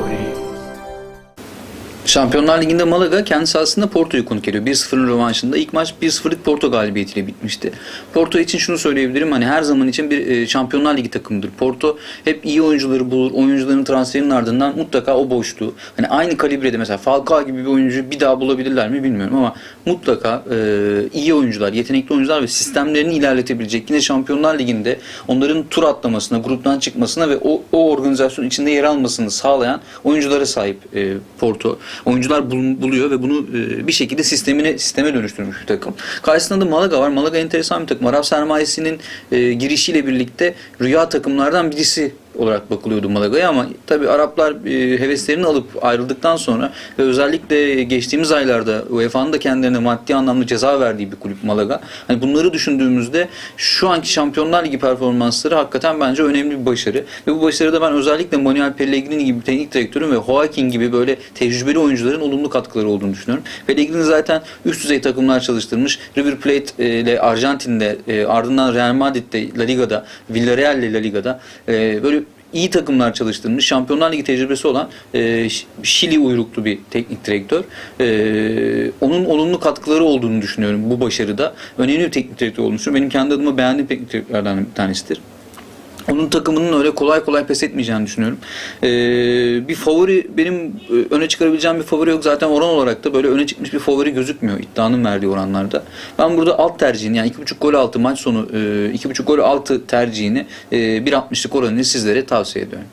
glory. Şampiyonlar Ligi'nde Malaga kendisi aslında Porto'yu konuk ediyor. 1-0'ın rövanşında ilk maç 1-0'lık Porto galibiyetiyle bitmişti. Porto için şunu söyleyebilirim. Hani her zaman için bir e, Şampiyonlar Ligi takımıdır. Porto hep iyi oyuncuları bulur. Oyuncuların transferinin ardından mutlaka o boşluğu. Hani aynı kalibrede mesela Falcao gibi bir oyuncu bir daha bulabilirler mi bilmiyorum ama mutlaka e, iyi oyuncular, yetenekli oyuncular ve sistemlerini ilerletebilecek. Yine Şampiyonlar Ligi'nde onların tur atlamasına, gruptan çıkmasına ve o, o organizasyon içinde yer almasını sağlayan oyunculara sahip e, Porto. Oyuncular bul- buluyor ve bunu e, bir şekilde sistemine sisteme dönüştürmüş bir takım. Karşısında da Malaga var. Malaga enteresan bir takım. Arap sermayesinin e, girişiyle birlikte rüya takımlardan birisi olarak bakılıyordu Malaga'ya ama tabi Araplar e, heveslerini alıp ayrıldıktan sonra ve özellikle geçtiğimiz aylarda UEFA'nın da kendilerine maddi anlamda ceza verdiği bir kulüp Malaga. Hani bunları düşündüğümüzde şu anki Şampiyonlar Ligi performansları hakikaten bence önemli bir başarı. Ve bu başarıda ben özellikle Manuel Pellegrini gibi teknik direktörün ve Joaquin gibi böyle tecrübeli oyuncuların olumlu katkıları olduğunu düşünüyorum. Pellegrini zaten üst düzey takımlar çalıştırmış. River Plate e, ile Arjantin'de e, ardından Real Madrid'de La Liga'da, Villarreal ile La Liga'da böyle iyi takımlar çalıştırmış, Şampiyonlar Ligi tecrübesi olan e, Şili uyruklu bir teknik direktör. E, onun olumlu katkıları olduğunu düşünüyorum bu başarıda. Önemli bir teknik direktör düşünüyorum. Benim kendi adıma beğendiğim teknik direktörlerden bir tanesidir. Onun takımının öyle kolay kolay pes etmeyeceğini düşünüyorum. Ee, bir favori benim e, öne çıkarabileceğim bir favori yok. Zaten oran olarak da böyle öne çıkmış bir favori gözükmüyor iddianın verdiği oranlarda. Ben burada alt tercihini yani 2.5 gol altı maç sonu e, 2.5 gol altı tercihini e, 1.60'lık oranını sizlere tavsiye ediyorum.